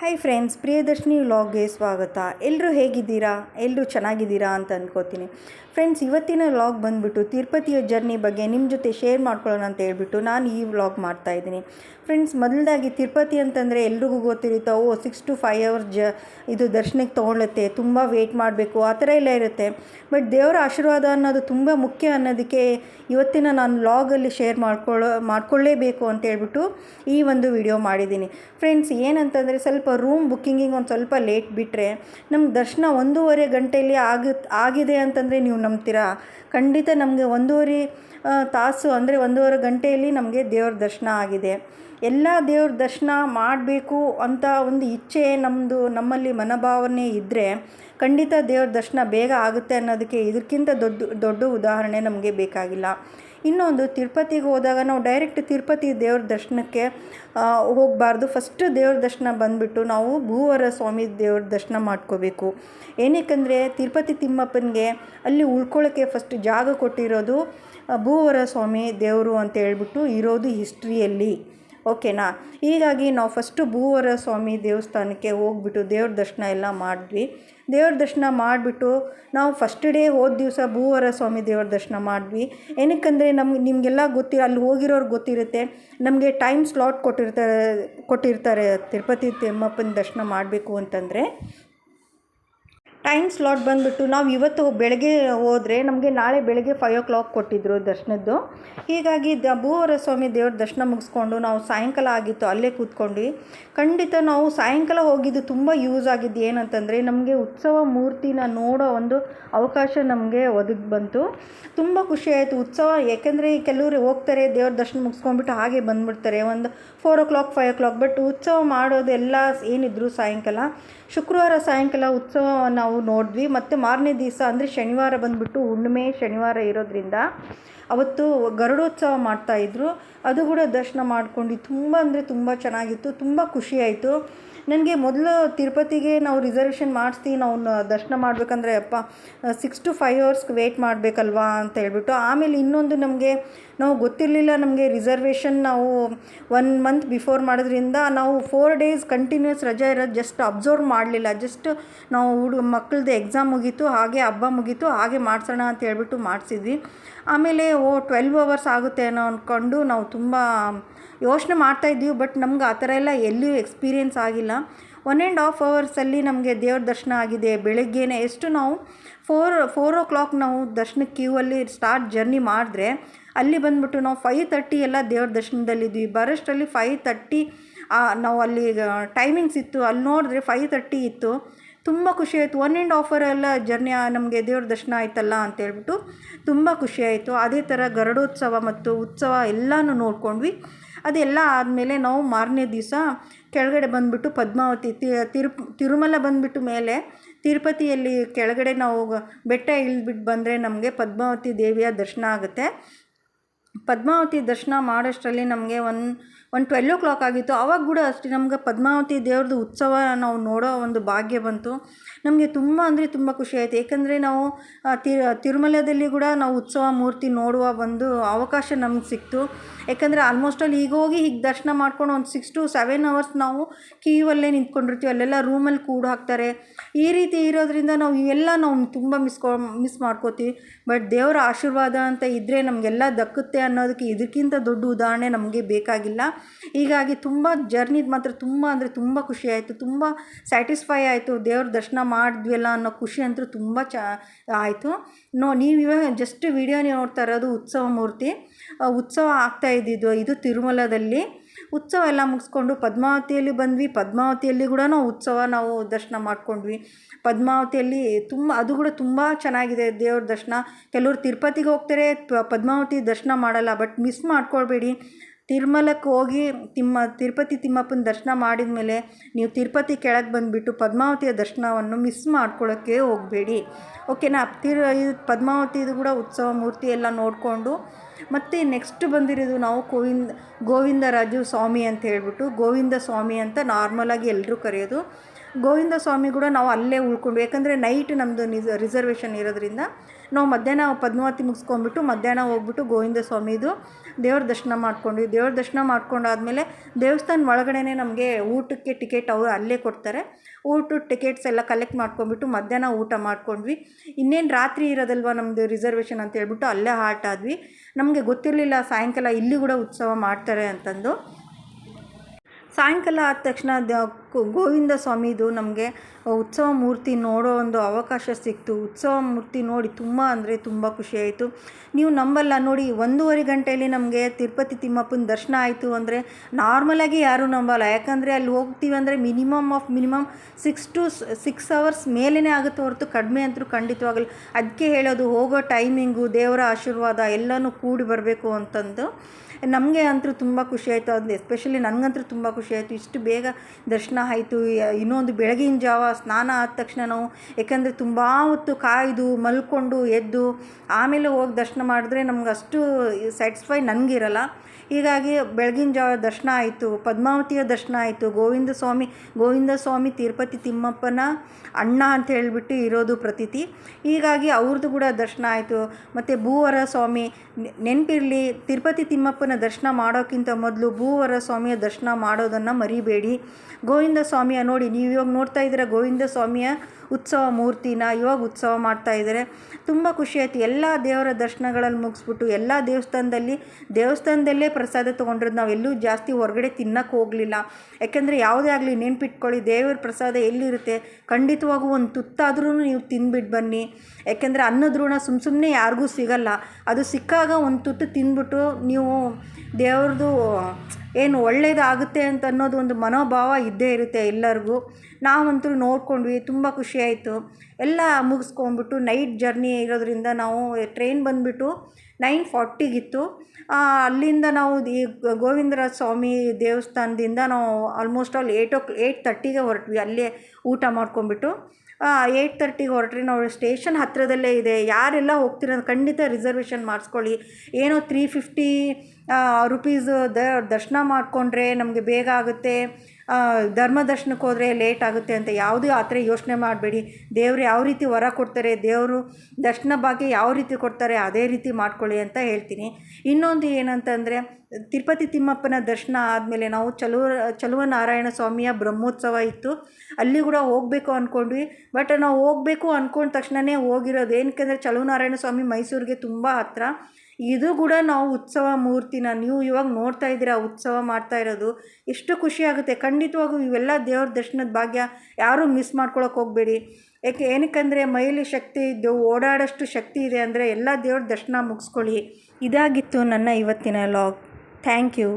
Hi friends Priyadarshini ವ್ಲಾಗ್ಗೆ ಸ್ವಾಗತ. ಎಲ್ಲರೂ ಹೇಗಿದ್ದೀರಾ? ಎಲ್ಲರೂ ಚೆನ್ನಾಗಿದ್ದೀರಾ ಅಂತ ಅಂದ್ಕೋತೀನಿ ಫ್ರೆಂಡ್ಸ್ ಇವತ್ತಿನ ವ್ಲಾಗ್ ಬಂದುಬಿಟ್ಟು ತಿರುಪತಿಯ ಜರ್ನಿ ಬಗ್ಗೆ ನಿಮ್ಮ ಜೊತೆ ಶೇರ್ ಮಾಡ್ಕೊಳ್ಳೋಣ ಅಂತ ಹೇಳ್ಬಿಟ್ಟು ನಾನು ಈ ವ್ಲಾಗ್ ಮಾಡ್ತಾ ಇದ್ದೀನಿ. ಫ್ರೆಂಡ್ಸ್ ಮೊದಲದಾಗಿ ತಿರುಪತಿ ಅಂತಂದರೆ ಎಲ್ರಿಗೂ ಗೊತ್ತಿರುತ್ತೆ, ಓ ಸಿಕ್ಸ್ ಟು ಫೈವ್ ಅವರ್ಸ್ ಜ, ಇದು ದರ್ಶನಕ್ಕೆ ತೊಗೊಳುತ್ತೆ ತುಂಬ ವೆಯ್ಟ್ ಮಾಡಬೇಕು, ಆ ಥರ ಎಲ್ಲ ಇರುತ್ತೆ. ಬಟ್ ದೇವರ ಆಶೀರ್ವಾದ ಅನ್ನೋದು ತುಂಬ ಮುಖ್ಯ ಅನ್ನೋದಕ್ಕೆ ಇವತ್ತಿನ ನಾನು ವ್ಲಾಗಲ್ಲಿ ಶೇರ್ ಮಾಡ್ಕೊಳ್ಳೋ, ಮಾಡ್ಕೊಳ್ಳೇಬೇಕು ಅಂತ ಹೇಳ್ಬಿಟ್ಟು ಈ ಒಂದು ವಿಡಿಯೋ ಮಾಡಿದ್ದೀನಿ. ಫ್ರೆಂಡ್ಸ್ ಏನಂತಂದರೆ ಸ್ವಲ್ಪ ರೂಮ್ ಬುಕ್ಕಿಂಗಿಗೆ ಒಂದು ಸ್ವಲ್ಪ ಲೇಟ್ ಬಿಟ್ಟರೆ ನಮ್ಗೆ ದರ್ಶನ ಒಂದೂವರೆ ಗಂಟೆಯಲ್ಲಿ ಆಗ, ಆಗಿದೆ ಅಂತಂದರೆ ನೀವು ನಂಬ್ತೀರಾ? ಖಂಡಿತ ನಮಗೆ ಒಂದೂವರೆ ತಾಸು ಅಂದರೆ ಒಂದೂವರೆ ಗಂಟೆಯಲ್ಲಿ ನಮಗೆ ದೇವ್ರ ದರ್ಶನ ಆಗಿದೆ. ಎಲ್ಲ ದೇವ್ರ ದರ್ಶನ ಮಾಡಬೇಕು ಅಂತ ಒಂದು ಇಚ್ಛೆ ನಮ್ಮದು ನಮ್ಮಲ್ಲಿ ಮನೋಭಾವನೆ ಇದ್ದರೆ ಖಂಡಿತ ದೇವ್ರ ದರ್ಶನ ಬೇಗ ಆಗುತ್ತೆ ಅನ್ನೋದಕ್ಕೆ ಇದಕ್ಕಿಂತ ದೊಡ್ಡ ದೊಡ್ಡ ಉದಾಹರಣೆ ನಮಗೆ ಬೇಕಾಗಿಲ್ಲ. ಇನ್ನೊಂದು ತಿರುಪತಿಗೆ ಹೋದಾಗ ನಾವು ಡೈರೆಕ್ಟ್ ತಿರುಪತಿ ದೇವ್ರ ದರ್ಶನಕ್ಕೆ ಹೋಗಬಾರ್ದು. ಫಸ್ಟ್ ದೇವ್ರ ದರ್ಶನ ಬಂದುಬಿಟ್ಟು ನಾವು ಭೂವರ ಸ್ವಾಮಿ ದೇವ್ರ ದರ್ಶನ ಮಾಡ್ಕೋಬೇಕು. ಏನಕ್ಕೆಂದರೆ ತಿರುಪತಿ ತಿಮ್ಮಪ್ಪನಿಗೆ ಅಲ್ಲಿ ಉಳ್ಕೊಳ್ಳೋಕ್ಕೆ ಫಸ್ಟ್ ಜಾಗ ಕೊಟ್ಟಿರೋದು ಭೂವರ ಸ್ವಾಮಿ ದೇವರು ಅಂತ ಹೇಳ್ಬಿಟ್ಟು ಇರೋದು ಹಿಸ್ಟ್ರಿಯಲ್ಲಿ ಓಕೆನಾ? ಹೀಗಾಗಿ ನಾವು ಫಸ್ಟು ಭೂವರ ಸ್ವಾಮಿ ದೇವಸ್ಥಾನಕ್ಕೆ ಹೋಗ್ಬಿಟ್ಟು ದೇವ್ರ ದರ್ಶನ ಎಲ್ಲ ಮಾಡಿದ್ವಿ. ದೇವ್ರ ದರ್ಶನ ಮಾಡಿಬಿಟ್ಟು ನಾವು ಫಸ್ಟ್ ಡೇ ಹೋದ ದಿವಸ ಭೂವರ ಸ್ವಾಮಿ ದೇವ್ರ ದರ್ಶನ ಮಾಡಿದ್ವಿ. ಏನಕ್ಕಂದರೆ ನಮ್ಗೆ, ನಿಮಗೆಲ್ಲ ಗೊತ್ತಿ, ಅಲ್ಲಿ ಹೋಗಿರೋರು ಗೊತ್ತಿರುತ್ತೆ. ನಮಗೆ ಟೈಮ್ ಸ್ಲಾಟ್ ಕೊಟ್ಟಿರ್ತಾರೆ ಕೊಟ್ಟಿರ್ತಾರೆ ತಿರುಪತಿ ತಿಮ್ಮಪ್ಪನ ದರ್ಶನ ಮಾಡಬೇಕು ಅಂತಂದರೆ. ಟೈಮ್ ಸ್ಲಾಟ್ ಬಂದುಬಿಟ್ಟು ನಾವು ಇವತ್ತು ಬೆಳಗ್ಗೆ ಹೋದರೆ ನಮಗೆ ನಾಳೆ ಬೆಳಗ್ಗೆ ಫೈವ್ ಓ ಕ್ಲಾಕ್ ಕೊಟ್ಟಿದ್ದರು ದರ್ಶನದ್ದು. ಹೀಗಾಗಿ ದ ಭೂವರ ಸ್ವಾಮಿ ದೇವ್ರ ದರ್ಶನ ಮುಗಿಸ್ಕೊಂಡು ನಾವು ಸಾಯಂಕಾಲ ಆಗಿತ್ತು, ಅಲ್ಲೇ ಕೂತ್ಕೊಂಡ್ವಿ ಖಂಡಿತ ನಾವು ಸಾಯಂಕಾಲ ಹೋಗಿದ್ದು ತುಂಬ ಯೂಸ್ ಆಗಿದ್ದು ಏನಂತಂದರೆ ನಮಗೆ ಉತ್ಸವ ಮೂರ್ತಿನ ನೋಡೋ ಒಂದು ಅವಕಾಶ ನಮಗೆ ಒದಗಿ ಬಂತು. ತುಂಬ ಖುಷಿ ಆಯಿತು ಉತ್ಸವ, ಯಾಕೆಂದರೆ ಕೆಲವರು ಹೋಗ್ತಾರೆ, ದೇವ್ರ ದರ್ಶನ ಮುಗಿಸ್ಕೊಂಡ್ಬಿಟ್ಟು ಹಾಗೆ ಬಂದುಬಿಡ್ತಾರೆ, ಒಂದು four o'clock five o'clock but ಉತ್ಸವ ಮಾಡೋದೆಲ್ಲ ಏನಿದ್ರು ಸಾಯಂಕಾಲ. ಶುಕ್ರವಾರ ಸಾಯಂಕಾಲ ಉತ್ಸವ ನೋಡಿದ್ವಿ. ಮತ್ತು ಮಾರನೇ ದಿವಸ ಅಂದರೆ ಶನಿವಾರ ಬಂದುಬಿಟ್ಟು ಹುಣ್ಣಿಮೆ ಶನಿವಾರ ಇರೋದ್ರಿಂದ ಅವತ್ತು ಗರುಡೋತ್ಸವ ಮಾಡ್ತಾಯಿದ್ರು ಅದು ಕೂಡ ದರ್ಶನ ಮಾಡ್ಕೊಂಡು ತುಂಬ ಅಂದರೆ ತುಂಬ ಚೆನ್ನಾಗಿತ್ತು. ತುಂಬ ಖುಷಿಯಾಯಿತು ನನಗೆ ಮೊದಲು ತಿರುಪತಿಗೆ ನಾವು ರಿಸರ್ವೇಷನ್ ಮಾಡಿಸ್ತೀವಿ, ನಾವು ದರ್ಶನ ಮಾಡಬೇಕಂದ್ರೆ, ಅಪ್ಪ ಸಿಕ್ಸ್ ಟು ಫೈವ್ ಅವರ್ಸ್ಗೆ ವೆಯ್ಟ್ ಮಾಡಬೇಕಲ್ವಾ ಅಂತ ಹೇಳ್ಬಿಟ್ಟು, ಆಮೇಲೆ ಇನ್ನೊಂದು ನಮಗೆ, ನಾವು ಗೊತ್ತಿರಲಿಲ್ಲ ನಮಗೆ ರಿಸರ್ವೇಷನ್ ನಾವು ಒನ್ ಮಂತ್ ಬಿಫೋರ್ ಮಾಡೋದ್ರಿಂದ, ನಾವು ಫೋರ್ ಡೇಸ್ ಕಂಟಿನ್ಯೂಸ್ ರಜೆ ಇರೋದು ಜಸ್ಟ್ ಅಬ್ಸರ್ವ್ ಮಾಡಲಿಲ್ಲ ಜಸ್ಟ್ ನಾವು ಹುಡು ಮಕ್ಕಳದ್ದು ಎಕ್ಸಾಮ್ ಮುಗೀತು, ಹಾಗೆ ಹಬ್ಬ ಮುಗೀತು, ಹಾಗೆ ಮಾಡಿಸೋಣ ಅಂತ ಹೇಳ್ಬಿಟ್ಟು ಮಾಡಿಸಿದ್ವಿ. ಆಮೇಲೆ, ಓ ಟ್ವೆಲ್ವ್ ಅವರ್ಸ್ ಆಗುತ್ತೆ ಅನ್ನೋ ಅಂದ್ಕೊಂಡು ನಾವು ತುಂಬ ಯೋಚನೆ ಮಾಡ್ತಾಯಿದ್ದೀವಿ ಬಟ್ ನಮ್ಗೆ ಆ ಥರ ಎಲ್ಲ ಎಲ್ಲಿಯೂ ಎಕ್ಸ್ಪೀರಿಯೆನ್ಸ್ ಆಗಿಲ್ಲ. ಒನ್ ಆ್ಯಂಡ್ ಹಾಫ್ ಅವರ್ಸಲ್ಲಿ ನಮಗೆ ದೇವ್ರ ದರ್ಶನ ಆಗಿದೆ. ಬೆಳಗ್ಗೆನೇ ಎಷ್ಟು ನಾವು ಫೋರ್ ಫೋರ್ ಓ ಕ್ಲಾಕ್ ನಾವು ದರ್ಶನ ಕ್ಯೂ ಅಲ್ಲಿ ಸ್ಟಾರ್ಟ್ ಜರ್ನಿ ಮಾಡಿದ್ರೆ, ಅಲ್ಲಿ ಬಂದ್ಬಿಟ್ಟು ನಾವು ಫೈವ್ ತರ್ಟಿ ಎಲ್ಲ ದೇವ್ರ ದರ್ಶನದಲ್ಲಿದ್ವಿ ಬರೋಷ್ಟರಲ್ಲಿ ಫೈವ್ ತರ್ಟಿ ನಾವು ಅಲ್ಲಿ ಟೈಮಿಂಗ್ಸ್ ಇತ್ತು. ಅಲ್ಲಿ ನೋಡಿದ್ರೆ ಫೈವ್ ತರ್ಟಿ ಇತ್ತು. ತುಂಬ ಖುಷಿ ಆಯಿತು. ಒನ್ ಆ್ಯಂಡ್ ಆಫರ್ ಎಲ್ಲ ಜರ್ನಿ ನಮಗೆ ದೇವ್ರ ದರ್ಶನ ಆಯ್ತಲ್ಲ ಅಂತೇಳ್ಬಿಟ್ಟು ತುಂಬ ಖುಷಿ ಆಯಿತು. ಅದೇ ಥರ ಗರುಡೋತ್ಸವ ಮತ್ತು ಉತ್ಸವ ಎಲ್ಲನೂ ನೋಡ್ಕೊಂಡ್ವಿ. ಅದೆಲ್ಲ ಆದಮೇಲೆ ನಾವು ಮಾರನೇ ದಿವಸ ಕೆಳಗಡೆ ಬಂದುಬಿಟ್ಟು ಪದ್ಮಾವತಿ ತಿರುಮಲ ಬಂದುಬಿಟ್ಟು ಮೇಲೆ ತಿರುಪತಿಯಲ್ಲಿ ಕೆಳಗಡೆ ನಾವು ಬೆಟ್ಟ ಇಳಿದ್ಬಿಟ್ಟು ಬಂದರೆ ನಮಗೆ ಪದ್ಮಾವತಿ ದೇವಿಯ ದರ್ಶನ ಆಗುತ್ತೆ. ಪದ್ಮಾವತಿ ದರ್ಶನ ಮಾಡೋಷ್ಟರಲ್ಲಿ ನಮಗೆ one one twelve o'clock ಆಗಿತ್ತು, ಆವಾಗ ಕೂಡ ಅಷ್ಟೇ ನಮ್ಗೆ ಪದ್ಮಾವತಿ ದೇವ್ರದ್ದು ಉತ್ಸವ ನಾವು ನೋಡೋ ಒಂದು ಭಾಗ್ಯ ಬಂತು. ನಮಗೆ ತುಂಬ ಅಂದರೆ ತುಂಬ ಖುಷಿ ಆಯಿತು. ಏಕೆಂದರೆ ನಾವು ತಿರುಮಲದಲ್ಲಿ ಕೂಡ ನಾವು ಉತ್ಸವ ಮೂರ್ತಿ ನೋಡುವ ಒಂದು ಅವಕಾಶ ನಮ್ಗೆ ಸಿಕ್ತು. ಯಾಕಂದರೆ ಆಲ್ಮೋಸ್ಟ್ ಅಲ್ಲಿ ಈಗ ಹೋಗಿ ಹೀಗೆ ದರ್ಶನ ಮಾಡ್ಕೊಂಡು ಒಂದು ಸಿಕ್ಸ್ ಟು ಸೆವೆನ್ ಅವರ್ಸ್ ನಾವು ಕ್ಯೂವಲ್ಲೇ ನಿಂತ್ಕೊಂಡಿರ್ತೀವಿ. ಅಲ್ಲೆಲ್ಲ ರೂಮಲ್ಲಿ ಕೂಡ ಹಾಕ್ತಾರೆ. ಈ ರೀತಿ ಇರೋದ್ರಿಂದ ನಾವು ಇವೆಲ್ಲ ನಾವು ತುಂಬ ಮಿಸ್ಕೊ ಮಿಸ್ ಮಾಡ್ಕೋತೀವಿ. ಬಟ್ ದೇವರ ಆಶೀರ್ವಾದ ಅಂತ ಇದ್ದರೆ ನಮಗೆಲ್ಲ ದಕ್ಕುತ್ತೆ ಅನ್ನೋದಕ್ಕೆ ಇದಕ್ಕಿಂತ ದೊಡ್ಡ ಉದಾಹರಣೆ ನಮಗೆ ಬೇಕಾಗಿಲ್ಲ. ಹೀಗಾಗಿ ತುಂಬ ಜರ್ನಿದು ಮಾತ್ರ ತುಂಬ ಅಂದರೆ ತುಂಬ ಖುಷಿ ಆಯಿತು, ತುಂಬ ಸ್ಯಾಟಿಸ್ಫೈ ಆಯಿತು. ದೇವ್ರ ದರ್ಶನ ಮಾಡಿದ್ವಲ್ಲ ಅನ್ನೋ ಖುಷಿ ಅಂತೂ ತುಂಬ ಚ, ಆಯಿತು. ನೋ, ನೀವು ಇವಾಗ ಜಸ್ಟ್ ವಿಡಿಯೋ ನೋಡ್ತಾ ಇರೋದು ಉತ್ಸವ ಮೂರ್ತಿ. ಉತ್ಸವ ಆಗ್ತಾ ಇದ್ದಿದ್ದು ಇದು ತಿರುಮಲದಲ್ಲಿ. ಉತ್ಸವ ಎಲ್ಲ ಮುಗಿಸ್ಕೊಂಡು ಪದ್ಮಾವತಿಯಲ್ಲಿ ಬಂದ್ವಿ. ಪದ್ಮಾವತಿಯಲ್ಲಿ ಕೂಡ ನಾವು ಉತ್ಸವ ನಾವು ದರ್ಶನ ಮಾಡ್ಕೊಂಡ್ವಿ. ಪದ್ಮಾವತಿಯಲ್ಲಿ ತುಂಬ, ಅದು ಕೂಡ ತುಂಬ ಚೆನ್ನಾಗಿದೆ ದೇವ್ರ ದರ್ಶನ. ಕೆಲವರು ತಿರುಪತಿಗೆ ಹೋಗ್ತಾರೆ ಪದ್ಮಾವತಿ ದರ್ಶನ ಮಾಡಲ್ಲ, ಬಟ್ ಮಿಸ್ ಮಾಡ್ಕೊಳ್ಬೇಡಿ. ತಿರುಮಲಕ್ಕೆ ಹೋಗಿ ತಿಮ್ಮ, ತಿರುಪತಿ ತಿಮ್ಮಪ್ಪನ ದರ್ಶನ ಮಾಡಿದ ಮೇಲೆ ನೀವು ತಿರುಪತಿ ಕೆಳಗೆ ಬಂದುಬಿಟ್ಟು ಪದ್ಮಾವತಿಯ ದರ್ಶನವನ್ನು ಮಿಸ್ ಮಾಡ್ಕೊಳ್ಳೋಕ್ಕೆ ಹೋಗಬೇಡಿ. ಓಕೆನಾ ತಿರು ಇದು ಪದ್ಮಾವತಿದು ಕೂಡ ಉತ್ಸವ ಮೂರ್ತಿ ಎಲ್ಲ ನೋಡಿಕೊಂಡು ಮತ್ತು ನೆಕ್ಸ್ಟ್ ಬಂದಿರೋದು ನಾವು ಗೋವಿಂದ ಗೋವಿಂದರಾಜು ಸ್ವಾಮಿ ಅಂತ ಹೇಳಿಬಿಟ್ಟು ಗೋವಿಂದ ಸ್ವಾಮಿ ಅಂತ ನಾರ್ಮಲಾಗಿ ಎಲ್ಲರೂ ಕರೆಯೋದು. ಗೋವಿಂದ ಸ್ವಾಮಿ ಕೂಡ ನಾವು ಅಲ್ಲೇ ಉಳ್ಕೊಂಡು ಯಾಕಂದರೆ ನೈಟ್ ನಮ್ಮದು ನಿಜ ರಿಸರ್ವೇಷನ್ ಇರೋದ್ರಿಂದ ನಾವು ಮಧ್ಯಾಹ್ನ ಪದ್ಮಾವತಿ ಮುಗಿಸ್ಕೊಂಡ್ಬಿಟ್ಟು ಮಧ್ಯಾಹ್ನ ಹೋಗ್ಬಿಟ್ಟು ಗೋವಿಂದ ಸ್ವಾಮಿದು ದೇವ್ರ ದರ್ಶನ ಮಾಡ್ಕೊಂಡ್ವಿ. ದೇವ್ರ ದರ್ಶನ ಮಾಡ್ಕೊಂಡಾದ್ಮೇಲೆ ದೇವಸ್ಥಾನ ಒಳಗಡೆನೇ ನಮಗೆ ಊಟಕ್ಕೆ ಟಿಕೆಟ್ ಅವರು ಅಲ್ಲೇ ಕೊಡ್ತಾರೆ. ಊಟದ ಟಿಕೆಟ್ಸ್ ಎಲ್ಲ ಕಲೆಕ್ಟ್ ಮಾಡ್ಕೊಂಡ್ಬಿಟ್ಟು ಮಧ್ಯಾಹ್ನ ಊಟ ಮಾಡ್ಕೊಂಡ್ವಿ. ಇನ್ನೇನು ರಾತ್ರಿ ಇರೋದಲ್ವ ನಮ್ಮದು ರಿಸರ್ವೇಷನ್ ಅಂತ ಹೇಳ್ಬಿಟ್ಟು ಅಲ್ಲೇ ಹಾಲ್ಟ್ ಆದ್ವಿ. ನಮಗೆ ಗೊತ್ತಿರಲಿಲ್ಲ ಸಾಯಂಕಾಲ ಇಲ್ಲಿ ಕೂಡ ಉತ್ಸವ ಮಾಡ್ತಾರೆ ಅಂತಂದು. ಸಾಯಂಕಾಲ ಆದ ತಕ್ಷಣ ಗೋವಿಂದ ಸ್ವಾಮಿದು ನಮಗೆ ಉತ್ಸವ ಮೂರ್ತಿ ನೋಡೋ ಒಂದು ಅವಕಾಶ ಸಿಕ್ತು. ಉತ್ಸವ ಮೂರ್ತಿ ನೋಡಿ ತುಂಬ ಅಂದರೆ ತುಂಬ ಖುಷಿಯಾಯಿತು ನೀವು ನಂಬಲ್ಲ, ನೋಡಿ ಒಂದೂವರೆ ಗಂಟೆಯಲ್ಲಿ ನಮಗೆ ತಿರುಪತಿ ತಿಮ್ಮಪ್ಪನ ದರ್ಶನ ಆಯಿತು ಅಂದರೆ ನಾರ್ಮಲಾಗಿ ಯಾರೂ ನಂಬಲ್ಲ. ಯಾಕಂದರೆ ಅಲ್ಲಿ ಹೋಗ್ತೀವಿ ಅಂದರೆ minimum of minimum six to six hours ಮೇಲೇ ಆಗುತ್ತೆ ಹೊರತು ಕಡಿಮೆ ಅಂತೂ ಖಂಡಿತವಾಗಲ್ಲ ಅದಕ್ಕೆ ಹೇಳೋದು, ಹೋಗೋ ಟೈಮಿಂಗು ದೇವರ ಆಶೀರ್ವಾದ ಎಲ್ಲನೂ ಕೂಡಿ ಬರಬೇಕು ಅಂತಂದು ನಮಗೆ ಅಂತೂ ತುಂಬ ಖುಷಿ ಆಯಿತು. ಅದು ಎಸ್ಪೆಷಲಿ ನನಗಂತೂ ತುಂಬ ಖುಷಿ ಆಯಿತು. ಇಷ್ಟು ಬೇಗ ದರ್ಶನ ಆಯಿತು. ಇನ್ನೊಂದು ಬೆಳಗಿನ ಜಾವ ಸ್ನಾನ ಆದ ತಕ್ಷಣ ನಾವು ಯಾಕಂದರೆ ತುಂಬ ಹೊತ್ತು ಕಾಯ್ದು, ಮಲ್ಕೊಂಡು, ಎದ್ದು, ಆಮೇಲೆ ಹೋಗಿ ದರ್ಶನ ಮಾಡಿದ್ರೆ ನಮ್ಗೆ ಅಷ್ಟು ಸ್ಯಾಟಿಸ್ಫೈ ನನಗಿರಲ್ಲ. ಹೀಗಾಗಿ ಬೆಳಗಿನ ಜಾವ ದರ್ಶನ ಆಯಿತು. ಪದ್ಮಾವತಿಯ ದರ್ಶನ ಆಯಿತು. ಗೋವಿಂದ ಸ್ವಾಮಿ ಗೋವಿಂದ ಸ್ವಾಮಿ ತಿರುಪತಿ ತಿಮ್ಮಪ್ಪನ ಅಣ್ಣ ಅಂತ ಹೇಳಿಬಿಟ್ಟು ಇರೋದು ಪ್ರತೀತಿ. ಹೀಗಾಗಿ ಅವ್ರದ್ದು ಕೂಡ ದರ್ಶನ ಆಯಿತು. ಮತ್ತು ಭೂವರ ಸ್ವಾಮಿ, ನೆನಪಿರಲಿ, ತಿರುಪತಿ ತಿಮ್ಮಪ್ಪನ ದರ್ಶನ ಮಾಡೋಕ್ಕಿಂತ ಮೊದಲು ಭೂವರ ಸ್ವಾಮಿಯ ದರ್ಶನ ಮಾಡೋದನ್ನು ಮರಿಬೇಡಿ. ಗೋವಿಂದ ಸ್ವಾಮಿಯ ನೋಡಿ, ನೀವು ಇವಾಗ ನೋಡ್ತಾ ಇದ್ದೀರ, ಗೋವಿಂದ ಸ್ವಾಮಿಯ ಉತ್ಸವ ಮೂರ್ತಿನ ಇವಾಗ ಉತ್ಸವ ಮಾಡ್ತಾ ಇದ್ದಾರೆ. ತುಂಬ ಖುಷಿ ಆಯಿತು. ಎಲ್ಲ ದೇವರ ದರ್ಶನಗಳಲ್ಲಿ ಮುಗಿಸ್ಬಿಟ್ಟು, ಎಲ್ಲ ದೇವಸ್ಥಾನದಲ್ಲಿ, ದೇವಸ್ಥಾನದಲ್ಲೇ ಪ್ರಸಾದ ತೊಗೊಂಡ್ರದ್ದು ನಾವು ಎಲ್ಲೂ ಜಾಸ್ತಿ ಹೊರಗಡೆ ತಿನ್ನಕ್ಕೆ ಹೋಗಲಿಲ್ಲ. ಯಾಕೆಂದರೆ ಯಾವುದೇ ಆಗಲಿ ನೆನ್ಪಿಟ್ಕೊಳ್ಳಿ, ದೇವರ ಪ್ರಸಾದ ಎಲ್ಲಿರುತ್ತೆ? ಖಂಡಿತವಾಗೂ ಒಂದು ತುತ್ತಾದ್ರೂ ನೀವು ತಿಂದ್ಬಿಟ್ಟು ಬನ್ನಿ. ಯಾಕೆಂದರೆ ಅನ್ನದ ಋಣ ಸುಮ್ಮ ಸುಮ್ಮನೆ ಯಾರಿಗೂ ಸಿಗಲ್ಲ. ಅದು ಸಿಕ್ಕಾಗ ಒಂದು ತುತ್ತು ತಿಂದ್ಬಿಟ್ಟು ನೀವು ದೇವ್ರದ್ದು ಏನು ಒಳ್ಳೆಯದಾಗುತ್ತೆ ಅಂತ ಅನ್ನೋದು ಒಂದು ಮನೋಭಾವ ಇದ್ದೇ ಇರುತ್ತೆ ಎಲ್ಲರಿಗೂ. ನಾವಂತೂ ನೋಡ್ಕೊಂಡ್ವಿ, ತುಂಬ ಖುಷಿಯಾಯಿತು ಎಲ್ಲ ಮುಗಿಸ್ಕೊಂಬಿಟ್ಟು ನೈಟ್ ಜರ್ನಿ ಇರೋದರಿಂದ ನಾವು ಟ್ರೈನ್ ಬಂದುಬಿಟ್ಟು ನೈನ್ ಫಾರ್ಟಿಗಿತ್ತು. ಅಲ್ಲಿಂದ ನಾವು ಈ ಗೋವಿಂದರಾಜ ಸ್ವಾಮಿ ದೇವಸ್ಥಾನದಿಂದ ನಾವು almost all eight o eight ತರ್ಟಿಗೆ ಹೊರಟ್ವಿ, ಅಲ್ಲೇ ಊಟ ಮಾಡ್ಕೊಂಬಿಟ್ಟು ಏಯ್ಟ್ ತರ್ಟಿಗೆ ಹೊರಟ್ರಿ ನಾವು ಸ್ಟೇಷನ್ ಹತ್ತಿರದಲ್ಲೇ ಇದೆ. ಯಾರೆಲ್ಲ ಹೋಗ್ತೀರ ಖಂಡಿತ ರಿಸರ್ವೇಷನ್ ಮಾಡಿಸ್ಕೊಳ್ಳಿ. ಏನೋ ತ್ರೀ ಫಿಫ್ಟಿ ರುಪೀಸ್ ದ ದರ್ಶನ ಮಾಡಿಕೊಂಡ್ರೆ ನಮಗೆ ಬೇಗ ಆಗುತ್ತೆ. ಧರ್ಮ ದರ್ಶನಕ್ಕೆ ಹೋದರೆ ಲೇಟ್ ಆಗುತ್ತೆ ಅಂತ ಯಾವುದೇ ಆ ಥರ ಯೋಚನೆ ಮಾಡಬೇಡಿ. ದೇವರು ಯಾವ ರೀತಿ ವರ ಕೊಡ್ತಾರೆ, ದೇವರು ದರ್ಶನ ಭಾಗ್ಯ ಯಾವ ರೀತಿ ಕೊಡ್ತಾರೆ ಅದೇ ರೀತಿ ಮಾಡ್ಕೊಳ್ಳಿ ಅಂತ ಹೇಳ್ತೀನಿ. ಇನ್ನೊಂದು ಏನಂತಂದರೆ ತಿರುಪತಿ ತಿಮ್ಮಪ್ಪನ ದರ್ಶನ ಆದಮೇಲೆ ನಾವು ಚಲುವ ಚಲುವ ನಾರಾಯಣ ಸ್ವಾಮಿಯ ಬ್ರಹ್ಮೋತ್ಸವ ಇತ್ತು. ಅಲ್ಲಿ ಕೂಡ ಹೋಗಬೇಕು ಅಂದ್ಕೊಂಡ್ವಿ ಬಟ್ ನಾವು ಹೋಗಬೇಕು ಅಂದ್ಕೊಂಡ ತಕ್ಷಣವೇ ಹೋಗಿರೋದು. ಏನಕ್ಕೆ ಚಲುವ ನಾರಾಯಣ ಸ್ವಾಮಿ ಮೈಸೂರಿಗೆ ತುಂಬ ಹತ್ತಿರ ಇದು ಕೂಡ ನಾವು ಉತ್ಸವ ಮೂರ್ತಿನ, ನೀವು ಇವಾಗ ನೋಡ್ತಾ ಇದ್ದೀರಾ ಉತ್ಸವ ಮಾಡ್ತಾ ಇರೋದು. ಎಷ್ಟು ಖುಷಿ ಆಗುತ್ತೆ. ಖಂಡಿತವಾಗೂ ಇವೆಲ್ಲ ದೇವ್ರ ದರ್ಶನದ ಭಾಗ್ಯ. ಯಾರೂ ಮಿಸ್ ಮಾಡ್ಕೊಳಕ್ಕೆ ಹೋಗಬೇಡಿ. ಯಾಕೆ ಏನಕ್ಕಂದರೆ ಮೈಲಿ ಶಕ್ತಿ ಇದ್ದು ಓಡಾಡೋಷ್ಟು ಶಕ್ತಿ ಇದೆ ಅಂದರೆ ಎಲ್ಲ ದೇವ್ರ ದರ್ಶನ ಮುಗಿಸ್ಕೊಳ್ಳಿ. ಇದಾಗಿತ್ತು ನನ್ನ ಇವತ್ತಿನ ಲಾಗ್. Thank you